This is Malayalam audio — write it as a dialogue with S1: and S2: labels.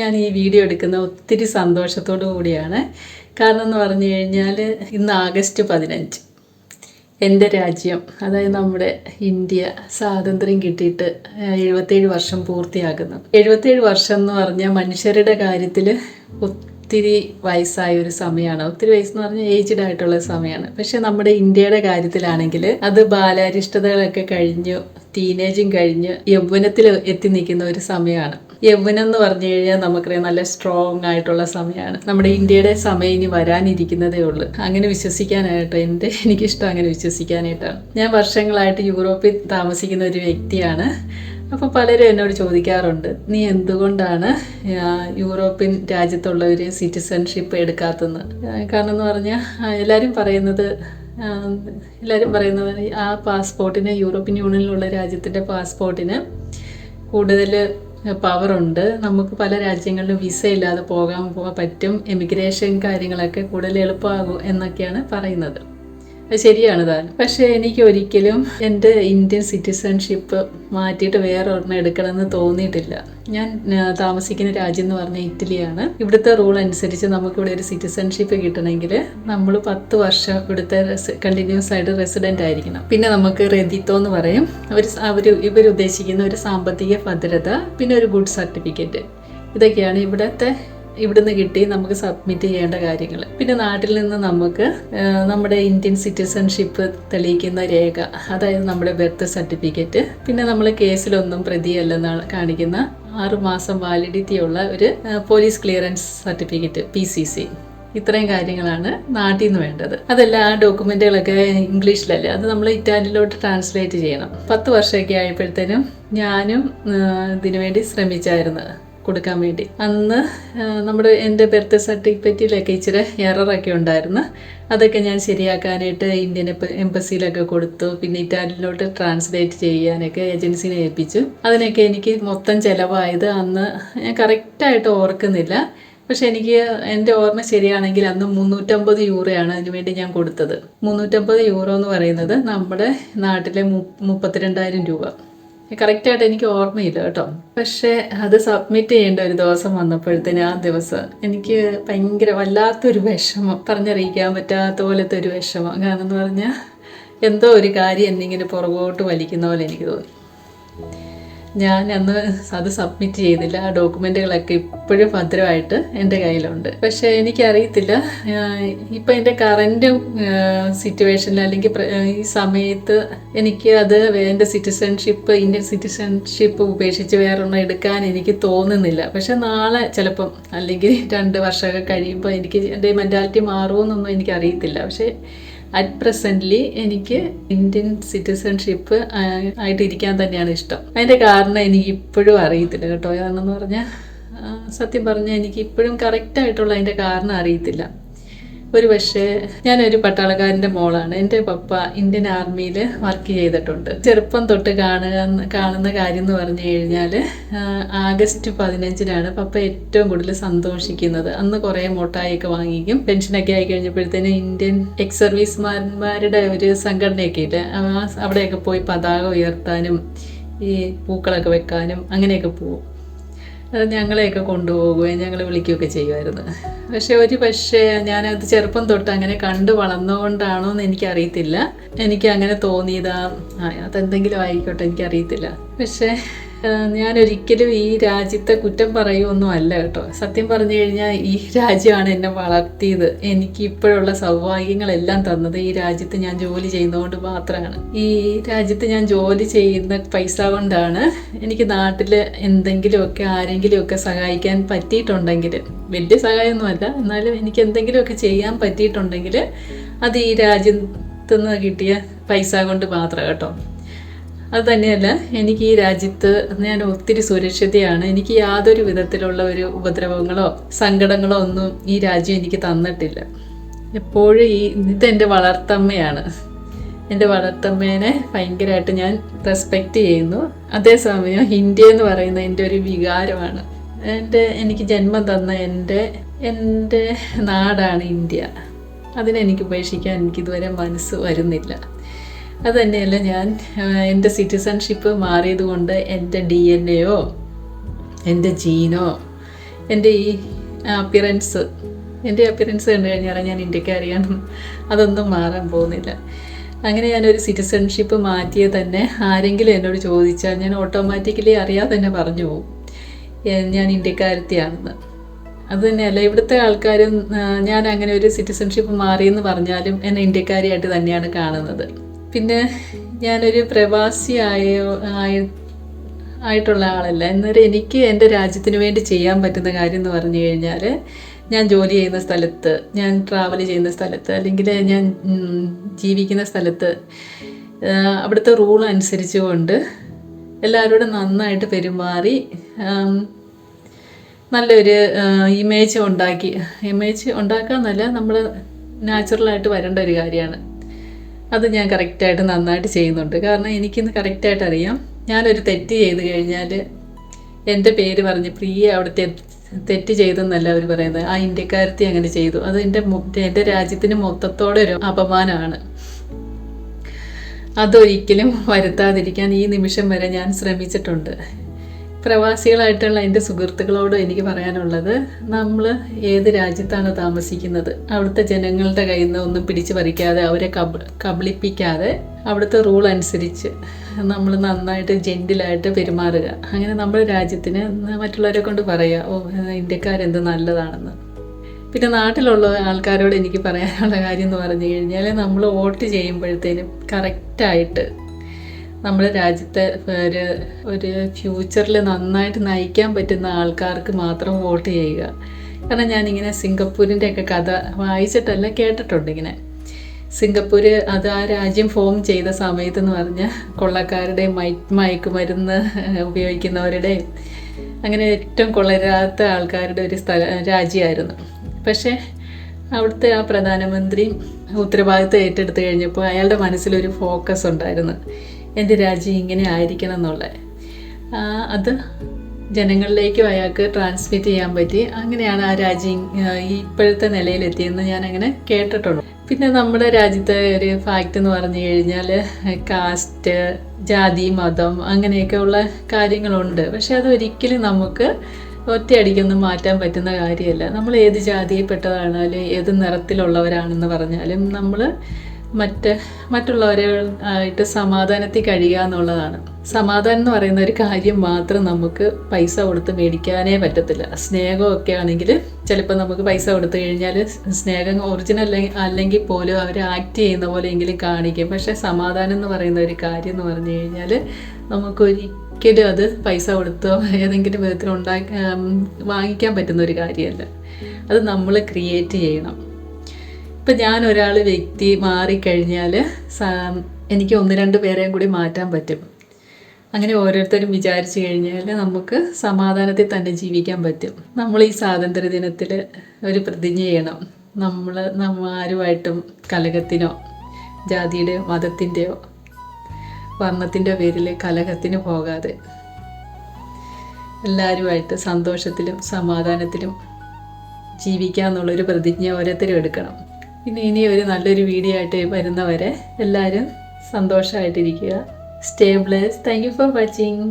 S1: ഞാൻ ഈ വീഡിയോ എടുക്കുന്ന ഒത്തിരി സന്തോഷത്തോടു കൂടിയാണ്. കാരണം എന്ന് പറഞ്ഞു കഴിഞ്ഞാൽ ഇന്ന് ആഗസ്റ്റ് പതിനഞ്ച്. എന്റെ രാജ്യം അതായത് നമ്മുടെ ഇന്ത്യ സ്വാതന്ത്ര്യം കിട്ടിയിട്ട് എഴുപത്തേഴ് വർഷം പൂർത്തിയാകുന്നു. എഴുപത്തേഴ് വർഷം എന്ന് പറഞ്ഞാൽ മനുഷ്യരുടെ കാര്യത്തിൽ ഒത്തിരി വയസ്സായ ഒരു സമയമാണ്. ഒത്തിരി വയസ്സെന്ന് പറഞ്ഞാൽ ഏജ്ഡ് ആയിട്ടുള്ള സമയമാണ്. പക്ഷെ നമ്മുടെ ഇന്ത്യയുടെ കാര്യത്തിലാണെങ്കിൽ അത് ബാലാരിഷ്ടതകളൊക്കെ കഴിഞ്ഞു ടീനേജും കഴിഞ്ഞ് യൗവനത്തിൽ എത്തി നിൽക്കുന്ന ഒരു സമയമാണ്. യൗവനം എന്ന് പറഞ്ഞു കഴിഞ്ഞാൽ നമുക്കറിയാം നല്ല സ്ട്രോങ് ആയിട്ടുള്ള സമയമാണ്. നമ്മുടെ ഇന്ത്യയുടെ സമയം ഇനി വരാനിരിക്കുന്നതേ ഉള്ളൂ. അങ്ങനെ വിശ്വസിക്കാനായിട്ട് എന്റെ എനിക്കിഷ്ടം അങ്ങനെ വിശ്വസിക്കാനായിട്ടാണ്. ഞാൻ വർഷങ്ങളായിട്ട് യൂറോപ്പിൽ താമസിക്കുന്ന ഒരു വ്യക്തിയാണ്. അപ്പോൾ പലരും എന്നോട് ചോദിക്കാറുണ്ട് നീ എന്തുകൊണ്ടാണ് യൂറോപ്യൻ രാജ്യത്തുള്ളവർ സിറ്റിസൺഷിപ്പ് എടുക്കാത്തെന്ന് കാരണം എന്ന് പറഞ്ഞാൽ എല്ലാവരും പറയുന്നത് എല്ലാവരും പറയുന്നത് ആ പാസ്പോർട്ടിന് യൂറോപ്യൻ യൂണിയനിലുള്ള രാജ്യത്തിന്റെ പാസ്പോർട്ടിന് കൂടുതൽ പവറുണ്ട്. നമുക്ക് പല രാജ്യങ്ങളിലും വിസ ഇല്ലാതെ പോകാൻ പോകാൻ പറ്റും. എമിഗ്രേഷൻ കാര്യങ്ങളൊക്കെ കൂടുതൽ എളുപ്പമാകും എന്നൊക്കെയാണ് പറയുന്നത്. ശരിയാണ് താൻ. പക്ഷേ എനിക്ക് ഒരിക്കലും എന്റെ ഇന്ത്യൻ സിറ്റിസൺഷിപ്പ് മാറ്റിയിട്ട് വേറെ ഒരെണ്ണം എടുക്കണമെന്ന് തോന്നിയിട്ടില്ല. ഞാൻ താമസിക്കുന്ന രാജ്യം എന്ന് പറഞ്ഞാൽ ഇറ്റലിയാണ്. ഇവിടുത്തെ റൂൾ അനുസരിച്ച് നമുക്കിവിടെ ഒരു സിറ്റിസൺഷിപ്പ് കിട്ടണമെങ്കിൽ നമ്മൾ പത്ത് വർഷം ഇവിടുത്തെ കണ്ടിന്യൂസ് ആയിട്ട് റെസിഡന്റ് ആയിരിക്കണം. പിന്നെ നമുക്ക് റെദിത്തോ എന്ന് പറയും. അവർ അവർ ഇവർ ഉദ്ദേശിക്കുന്ന ഒരു സാമ്പത്തിക ഭദ്രത പിന്നെ ഒരു ഗുഡ് സർട്ടിഫിക്കറ്റ്. ഇതൊക്കെയാണ് ഇവിടുത്തെ ഇവിടുന്ന് കിട്ടി നമുക്ക് സബ്മിറ്റ് ചെയ്യേണ്ട കാര്യങ്ങൾ. പിന്നെ നാട്ടിൽ നിന്ന് നമുക്ക് നമ്മുടെ ഇന്ത്യൻ സിറ്റിസൺഷിപ്പ് തെളിയിക്കുന്ന രേഖ അതായത് നമ്മുടെ ബർത്ത് സർട്ടിഫിക്കറ്റ് പിന്നെ നമ്മൾ കേസിലൊന്നും പ്രതിയല്ലെന്നാണ് കാണിക്കുന്ന ആറുമാസം വാലിഡിറ്റി ഉള്ള ഒരു police clearance certificate P C C ഇത്രയും കാര്യങ്ങളാണ് നാട്ടിൽ നിന്ന് വേണ്ടത്. അതല്ല ആ ഡോക്യുമെന്റുകളൊക്കെ ഇംഗ്ലീഷിലല്ലേ? അത് നമ്മൾ ഇറ്റാലിയിലോട്ട് ട്രാൻസ്ലേറ്റ് ചെയ്യണം. പത്ത് വർഷമൊക്കെ ആയപ്പോഴത്തേനും ഞാനും ഇതിനുവേണ്ടി വേണ്ടി ശ്രമിച്ചായിരുന്നു. കൊടുക്കാൻ വേണ്ടി. അന്ന് നമ്മുടെ എന്റെ ബർത്ത് സർട്ടിഫിക്കറ്റിലൊക്കെ ഇച്ചിരി എററൊക്കെ ഉണ്ടായിരുന്നു. അതൊക്കെ ഞാൻ ശരിയാക്കാനായിട്ട് ഇന്ത്യൻ എംബസിയിലൊക്കെ കൊടുത്തു. പിന്നെ ഇറ്റാലിയിലോട്ട് ട്രാൻസ്ലേറ്റ് ചെയ്യാനൊക്കെ ഏജൻസിനെ ഏൽപ്പിച്ചു. അതിനൊക്കെ എനിക്ക് മൊത്തം ചിലവായത് അന്ന് ഞാൻ കറക്റ്റായിട്ട് ഓർക്കുന്നില്ല. പക്ഷെ എനിക്ക് എന്റെ ഓർമ്മ ശരിയാണെങ്കിൽ അന്ന് മുന്നൂറ്റമ്പത് യൂറോയാണ് അതിന് വേണ്ടി ഞാൻ കൊടുത്തത്. മുന്നൂറ്റമ്പത് യൂറോ എന്ന് പറയുന്നത് നമ്മുടെ നാട്ടിലെ മുപ്പത്തിരണ്ടായിരം രൂപ. കറക്റ്റായിട്ട് എനിക്ക് ഓർമ്മയില്ല കേട്ടോ. പക്ഷേ അത് സബ്മിറ്റ് ചെയ്യേണ്ട ഒരു ദിവസം വന്നപ്പോഴത്തേന് ആ ദിവസം എനിക്ക് ഭയങ്കര വല്ലാത്തൊരു വിഷമം. പറഞ്ഞറിയിക്കാൻ പറ്റാത്ത പോലത്തെ ഒരു വിഷമം. കാരണം എന്ന് പറഞ്ഞാൽ എന്തോ ഒരു കാര്യം എന്നിങ്ങനെ പുറകോട്ട് വലിക്കുന്ന പോലെ എനിക്ക് തോന്നി. ഞാൻ അന്ന് അത് സബ്മിറ്റ് ചെയ്തില്ല ആ ഡോക്യുമെന്റുകളൊക്കെ ഇപ്പോഴും ഭദ്രമായിട്ട് എന്റെ കയ്യിലുണ്ട്. പക്ഷേ എനിക്കറിയത്തില്ല. ഇപ്പം എന്റെ കറന്റ് സിറ്റുവേഷനിൽ അല്ലെങ്കിൽ ഈ സമയത്ത് എനിക്ക് അത് എന്റെ സിറ്റിസൺഷിപ്പ് ഇന്ത്യൻ സിറ്റിസൺഷിപ്പ് ഉപേക്ഷിച്ച് വേറൊന്നും എടുക്കാൻ എനിക്ക് തോന്നുന്നില്ല. പക്ഷെ നാളെ ചിലപ്പം അല്ലെങ്കിൽ രണ്ട് വർഷമൊക്കെ കഴിയുമ്പോൾ എനിക്ക് എന്റെ മെന്റാലിറ്റി മാറുമെന്നൊന്നും എനിക്കറിയത്തില്ല. പക്ഷേ അറ്റ് പ്രസന്റ്ലി എനിക്ക് ഇന്ത്യൻ സിറ്റിസൺഷിപ്പ് ആയിട്ടിരിക്കാൻ തന്നെയാണ് ഇഷ്ടം. അതിന്റെ കാരണം എനിക്ക് ഇപ്പോഴും അറിയത്തില്ല കേട്ടോ. കാരണം എന്ന് പറഞ്ഞാൽ സത്യം പറഞ്ഞാൽ എനിക്ക് ഇപ്പോഴും കറക്റ്റായിട്ടുള്ള അതിന്റെ കാരണം അറിയത്തില്ല. ഒരു പക്ഷേ ഞാനൊരു പട്ടാളക്കാരന്റെ മോളാണ്. എന്റെ പപ്പ ഇന്ത്യൻ ആർമിയിൽ വർക്ക് ചെയ്തിട്ടുണ്ട്. ചെറുപ്പം തൊട്ട് കാണുക കാണുന്ന കാര്യം എന്ന് പറഞ്ഞു കഴിഞ്ഞാൽ ആഗസ്റ്റ് പതിനഞ്ചിനാണ് പപ്പ ഏറ്റവും കൂടുതൽ സന്തോഷിക്കുന്നത്. അന്ന് കുറേ മുട്ടായിയൊക്കെ വാങ്ങിക്കും. പെൻഷനൊക്കെ ആയി കഴിഞ്ഞപ്പോഴത്തേനും ഇന്ത്യൻ എക്സ് സർവീസ്മാന്മാരുടെ ഒരു സംഘടനയൊക്കെ ഇല്ല അവിടെയൊക്കെ പോയി പതാക ഉയർത്താനും ഈ പൂക്കളൊക്കെ വെക്കാനും അങ്ങനെയൊക്കെ അത് ഞങ്ങളെയൊക്കെ കൊണ്ടുപോകുകയും ഞങ്ങൾ വിളിക്കുകയൊക്കെ ചെയ്യുമായിരുന്നു. പക്ഷെ ഒരു പക്ഷേ ഞാനത് ചെറുപ്പം തൊട്ട് അങ്ങനെ കണ്ടു വളർന്നുകൊണ്ടാണോ എന്ന് എനിക്കറിയത്തില്ല. എനിക്ക് അങ്ങനെ തോന്നിയതാ അതെന്തെങ്കിലും ആയിക്കോട്ടെ എനിക്കറിയത്തില്ല. പക്ഷേ ഞാൻ ഒരിക്കലും ഈ രാജ്യത്തെ കുറ്റം പറയുമൊന്നും അല്ല കേട്ടോ. സത്യം പറഞ്ഞു കഴിഞ്ഞാൽ ഈ രാജ്യമാണ് എന്നെ വളർത്തിയത്. എനിക്ക് ഇപ്പോഴുള്ള സൗഭാഗ്യങ്ങളെല്ലാം തന്നത് ഈ രാജ്യത്ത് ഞാൻ ജോലി ചെയ്യുന്നതുകൊണ്ട് മാത്രമാണ്. ഈ രാജ്യത്ത് ഞാൻ ജോലി ചെയ്യുന്ന പൈസ കൊണ്ടാണ് എനിക്ക് നാട്ടിൽ എന്തെങ്കിലുമൊക്കെ ആരെങ്കിലുമൊക്കെ സഹായിക്കാൻ പറ്റിയിട്ടുണ്ടെങ്കിൽ വലിയ സഹായമൊന്നുമല്ല എന്നാലും എനിക്ക് എന്തെങ്കിലുമൊക്കെ ചെയ്യാൻ പറ്റിയിട്ടുണ്ടെങ്കിൽ അത് ഈ രാജ്യത്തുനിന്ന് കിട്ടിയ പൈസ കൊണ്ട് മാത്രം കേട്ടോ. അത് തന്നെയല്ല എനിക്ക് ഈ രാജ്യത്ത് ഞാൻ ഒത്തിരി സുരക്ഷിതയാണ്. എനിക്ക് യാതൊരു വിധത്തിലുള്ള ഒരു ഉപദ്രവങ്ങളോ സങ്കടങ്ങളോ ഒന്നും ഈ രാജ്യം എനിക്ക് തന്നിട്ടില്ല. എപ്പോഴും ഈ ഇതെന്റെ വളർത്തമ്മയാണ്. എന്റെ വളർത്തമ്മേനെ ഭയങ്കരമായിട്ട് ഞാൻ റെസ്പെക്റ്റ് ചെയ്യുന്നു. അതേസമയം ഇന്ത്യ എന്ന് പറയുന്നത് എന്റെ ഒരു വികാരമാണ്. എന്റെ എനിക്ക് ജന്മം തന്ന എന്റെ എന്റെ നാടാണ് ഇന്ത്യ. അതിനെനിക്ക് ഉപേക്ഷിക്കാൻ എനിക്കിതുവരെ മനസ്സ് വരുന്നില്ല. അത് തന്നെയല്ല ഞാൻ എന്റെ സിറ്റിസൺഷിപ്പ് മാറിയത് കൊണ്ട് എന്റെ ഡി എൻ എയോ എന്റെ ജീനോ എന്റെ ഈ അപ്പിയറൻസ് എന്റെ അപ്പിയറൻസ് കണ്ടു കഴിഞ്ഞാൽ ഞാൻ ഇന്ത്യക്കാരിയാണ്. അതൊന്നും മാറാൻ പോകുന്നില്ല. അങ്ങനെ ഞാനൊരു സിറ്റിസൺഷിപ്പ് മാറ്റിയത് തന്നെ ആരെങ്കിലും എന്നോട് ചോദിച്ചാൽ ഞാൻ ഓട്ടോമാറ്റിക്കലി അറിയാതെ തന്നെ പറഞ്ഞു പോകും. ഞാൻ ഇന്ത്യക്കാരത്തിയാണെന്ന് അത് തന്നെയല്ല ഇവിടുത്തെ ആൾക്കാരും ഞാൻ അങ്ങനെ ഒരു സിറ്റിസൺഷിപ്പ് മാറിയെന്ന് പറഞ്ഞാലും എന്നെ ഇന്ത്യക്കാരിയായിട്ട് തന്നെയാണ് കാണുന്നത്. പിന്നെ ഞാനൊരു പ്രവാസിയായ ആയ ആയിട്ടുള്ള ആളല്ല. എന്നൊരു എനിക്ക് എന്റെ രാജ്യത്തിന് വേണ്ടി ചെയ്യാൻ പറ്റുന്ന കാര്യം എന്ന് പറഞ്ഞു കഴിഞ്ഞാൽ ഞാൻ ജോലി ചെയ്യുന്ന സ്ഥലത്ത് ഞാൻ ട്രാവൽ ചെയ്യുന്ന സ്ഥലത്ത് അല്ലെങ്കിൽ ഞാൻ ജീവിക്കുന്ന സ്ഥലത്ത് അവിടുത്തെ റൂൾ അനുസരിച്ചുകൊണ്ട് എല്ലാവരോടും നന്നായിട്ട് പെരുമാറി നല്ലൊരു ഇമേജ് ഉണ്ടാക്കി ഇമേജ് ഉണ്ടാക്കാന്നല്ല നമ്മൾ നാച്ചുറലായിട്ട് വരേണ്ട ഒരു കാര്യമാണ്. അത് ഞാൻ കറക്റ്റായിട്ട് നന്നായിട്ട് ചെയ്യുന്നുണ്ട്. കാരണം എനിക്കിന്ന് കറക്റ്റായിട്ട് അറിയാം ഞാനൊരു തെറ്റ് ചെയ്ത് കഴിഞ്ഞാൽ എന്റെ പേര് പറഞ്ഞ് പ്രിയ അവിടെ തെറ്റ് ചെയ്തെന്നല്ല അവർ പറയുന്നത്. ആ ഇന്ത്യക്കാരത്തി അങ്ങനെ ചെയ്തു. അത് എന്റെ എന്റെ രാജ്യത്തിന് മൊത്തത്തോടെ ഒരു അപമാനമാണ്. അതൊരിക്കലും വരുത്താതിരിക്കാൻ ഈ നിമിഷം വരെ ഞാൻ ശ്രമിച്ചിട്ടുണ്ട്. പ്രവാസികളായിട്ടുള്ള എന്റെ സുഹൃത്തുക്കളോട് എനിക്ക് പറയാനുള്ളത് നമ്മൾ ഏത് രാജ്യത്താണ് താമസിക്കുന്നത്? അവിടുത്തെ ജനങ്ങളുടെ കയ്യിൽ നിന്ന് ഒന്നും പിടിച്ചു പറിക്കാതെ അവരെ കബ കബളിപ്പിക്കാതെ അവിടുത്തെ റൂൾ അനുസരിച്ച് നമ്മൾ നന്നായിട്ട് ജെന്റിലായിട്ട് പെരുമാറുക. അങ്ങനെ നമ്മുടെ രാജ്യത്തിന് മറ്റുള്ളവരെ കൊണ്ട് പറയുക ഓ ഇന്ത്യക്കാരെന്ത് നല്ലതാണെന്ന്. പിന്നെ നാട്ടിലുള്ള ആൾക്കാരോട് എനിക്ക് പറയാനുള്ള കാര്യം എന്ന് പറഞ്ഞു കഴിഞ്ഞാൽ നമ്മൾ വോട്ട് ചെയ്യുമ്പോഴത്തേനും കറക്റ്റായിട്ട് നമ്മുടെ രാജ്യത്തെ ഒരു ഒരു ഫ്യൂച്ചറിൽ നന്നായിട്ട് നയിക്കാൻ പറ്റുന്ന ആൾക്കാർക്ക് മാത്രം വോട്ട് ചെയ്യുക. കാരണം ഞാനിങ്ങനെ സിംഗപ്പൂരിന്റെ ഒക്കെ കഥ വായിച്ചിട്ടല്ല കേട്ടിട്ടുണ്ട് ഇങ്ങനെ. സിംഗപ്പൂർ അത് ആ രാജ്യം ഫോം ചെയ്ത സമയത്തെന്ന് പറഞ്ഞാൽ കൊള്ളക്കാരുടെയും മൈ മയക്കുമരുന്ന് ഉപയോഗിക്കുന്നവരുടെയും അങ്ങനെ ഏറ്റവും കൊള്ളരാത്ത ആൾക്കാരുടെ ഒരു സ്ഥല രാജ്യമായിരുന്നു. പക്ഷേ അവിടുത്തെ ആ പ്രധാനമന്ത്രി ഉത്തരവാദിത്വം ഏറ്റെടുത്ത് കഴിഞ്ഞപ്പോൾ അയാളുടെ മനസ്സിലൊരു ഫോക്കസ് ഉണ്ടായിരുന്നു. എന്റെ രാജ്യം ഇങ്ങനെ ആയിരിക്കണം എന്നുള്ളത്. അത് ജനങ്ങളിലേക്കും അയാൾക്ക് ട്രാൻസ്മിറ്റ് ചെയ്യാൻ പറ്റി. അങ്ങനെയാണ് ആ രാജ്യം ഇപ്പോഴത്തെ നിലയിലെത്തിയെന്ന് ഞാൻ അങ്ങനെ പിന്നെ നമ്മുടെ രാജ്യത്തെ ഒരു ഫാക്റ്റ് എന്ന് പറഞ്ഞു കഴിഞ്ഞാൽ കാസ്റ്റ് ജാതി മതം അങ്ങനെയൊക്കെ ഉള്ള കാര്യങ്ങളുണ്ട്. പക്ഷെ അതൊരിക്കലും നമുക്ക് ഒറ്റയടിക്കൊന്നും മാറ്റാൻ പറ്റുന്ന കാര്യമല്ല. നമ്മൾ ഏത് ജാതിയിൽപ്പെട്ടതാണെങ്കിലും ഏത് നിറത്തിലുള്ളവരാണെന്ന് പറഞ്ഞാലും നമ്മൾ മറ്റ് മറ്റുള്ളവരെ ആയിട്ട് സമാധാനത്തിൽ കഴിയുക എന്നുള്ളതാണ്. സമാധാനം എന്ന് പറയുന്ന ഒരു കാര്യം മാത്രം നമുക്ക് പൈസ കൊടുത്ത് മേടിക്കാനേ പറ്റത്തില്ല. സ്നേഹമൊക്കെ ആണെങ്കിൽ ചിലപ്പോൾ നമുക്ക് പൈസ കൊടുത്തു കഴിഞ്ഞാൽ സ്നേഹം ഒറിജിനൽ അല്ലെങ്കിൽ പോലും അവർ ആക്ട് ചെയ്യുന്ന പോലെയെങ്കിലും കാണിക്കും. പക്ഷേ സമാധാനം എന്ന് പറയുന്ന ഒരു കാര്യം എന്ന് പറഞ്ഞു കഴിഞ്ഞാൽ നമുക്കൊരിക്കലും അത് പൈസ കൊടുത്തോ ഏതെങ്കിലും വിധത്തിൽ ഉണ്ടാക്കി വാങ്ങിക്കാൻ പറ്റുന്ന ഒരു കാര്യമല്ല. അത് നമ്മൾ ക്രിയേറ്റ് ചെയ്യണം. ഇപ്പം ഞാൻ ഒരാൾ വ്യക്തി മാറിക്കഴിഞ്ഞാൽ എനിക്ക് ഒന്ന് രണ്ട് പേരെയും കൂടി മാറ്റാൻ പറ്റും. അങ്ങനെ ഓരോരുത്തരും വിചാരിച്ചു കഴിഞ്ഞാൽ നമുക്ക് സമാധാനത്തിൽ തന്നെ ജീവിക്കാൻ പറ്റും. നമ്മൾ ഈ സ്വാതന്ത്ര്യ ദിനത്തിൽ ഒരു പ്രതിജ്ഞ ചെയ്യണം. നമ്മൾ നമ്മ ആരുമായിട്ടും കലഹത്തിനോ ജാതിയുടെയോ മതത്തിന്റെയോ വർണത്തിന്റെ പേരിൽ കലഹത്തിന് പോകാതെ എല്ലാവരുമായിട്ട് സന്തോഷത്തിലും സമാധാനത്തിലും ജീവിക്കാന്നുള്ളൊരു പ്രതിജ്ഞ ഓരോരുത്തരും എടുക്കണം. പിന്നെ ഇനി ഒരു നല്ലൊരു വീഡിയോ ആയിട്ട് വരുന്നവരെ എല്ലാവരും സന്തോഷമായിട്ടിരിക്കുക stay bless thank you for watching